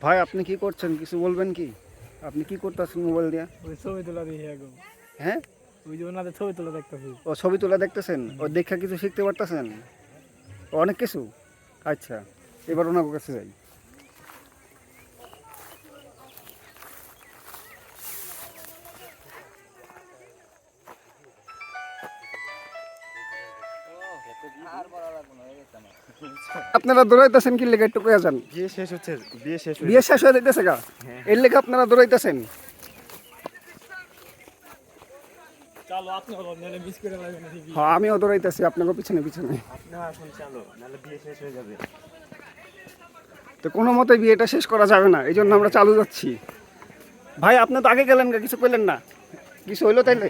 ভাই আপনি কি করছেন কিছু বলবেন কি আপনি কি করতেছেন মোবাইল দিয়ে ওই ছবি তোলা দিয়ে গো হ্যাঁ ওই যে ওনাদের ছবি তোলা দেখতেছি ও ছবি তোলা দেখতেছেন ও দেখা কিছু শিখতে পারতেছেন অনেক কিছু আচ্ছা এবার ওনার কাছে যাই আপনারা দৌড়াইতেছেন কি লেগে একটু কয়ে যান? বিয়ে শেষ হচ্ছে বিয়ে শেষ হয়ে বিয়ে শেষ হয়ে যেতেছে গা? এর লেগে আপনারা দৌড়াইতেছেন? চলো আপনি হলো নাহলে মিস করে লাগবে না হ্যাঁ আমিও দৌড়াইতেছি আপনাকে পিছনে পিছনে। আপনারা এখন চালো নাহলে বিয়ে শেষ হয়ে যাবে। তো কোনো মতে বিয়েটা শেষ করা যাবে না এই জন্য আমরা চালু যাচ্ছি। ভাই আপনি তো আগে গেলেন কিছু পেলেন না? কিছু হইল তাইলে?